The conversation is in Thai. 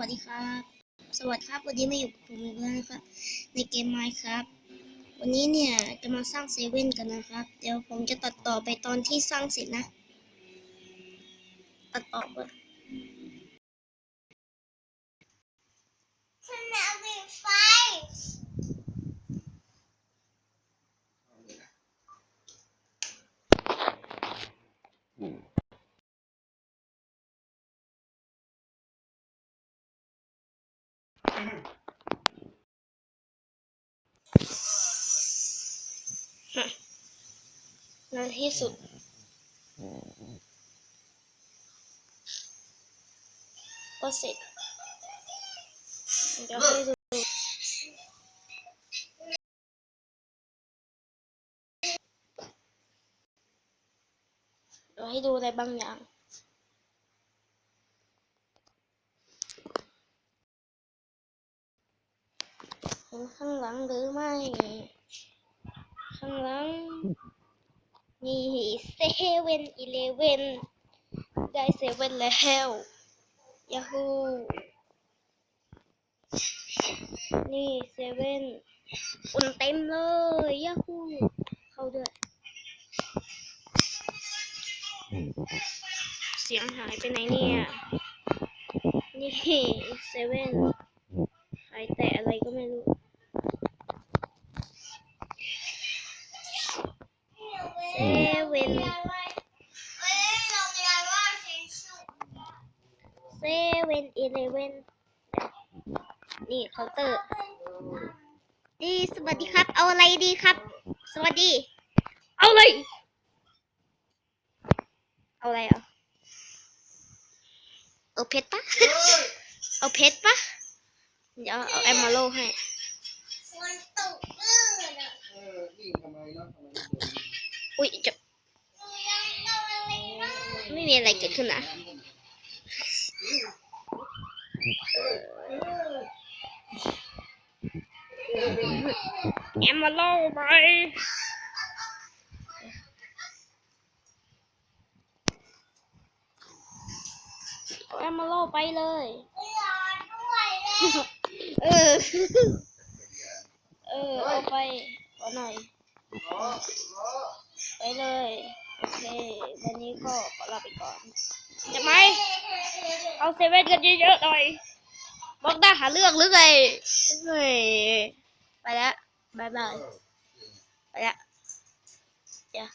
วัสดีครับ สวัสดีครับ วันนี้มาอยู่กับผมอีกแล้วนะครับ ในเกมไมค์ครับ วันนี้เนี่ยจะมาสร้างเซเว่นกันนะครับ เดี๋ยวผมจะตัดต่อไปตอนที่สร้างเสร็จนะ ตัดต่อไปฉันสนามบินไฟ นที่สุด ก็เสร็จ เดี๋ยวให้ดูเดี๋ยวให้ดูอะไรบางอย่าง นข้างหลังหรือไม่ ข้างหลังนี่เซเว่นอีเลเว่นได้เซเว่นแล้วยาฮูนี่เซเว่นอุ่นเต็มเลยยาฮูเข้าด้วยเสียงหายไปไหนเนี่ย นี่เซเว่นหายแต่อะไรก็ไม่รู้ เซเว่นเอ้ยโรงเรียนว่าสิสุเซเว่นอีเลเว่นนี่เคาน์เตอร์ดีสวัสดีครับ เอาอะไรดีครับ สวัสดี เอาอะไรเอาอะไรอะเอาเพชรปะเอาเพชรปะเดี๋ยวเอาแอมมาโลให้ฝนตกลื่นอะเออวิ่งทำไมแล้วทำไมไม่เดินอุ้ยจะ ม่มีอะไรเกิดขึ้นนะแอมมาโลไปเอาแอมมาโลไปเลยรอด้วยเลยเออ เออเอาไปขอหน่อยล้อล้อไปเลยโอ เควันนี้ก็ขอลาไปก่อนจะไหมเอาเซเว่นกันเยอะๆหน่อยบอกได้หาเรื่องหรือไงเฮ้ยไปแล้วบายบายไปแล้วเดี๋ยว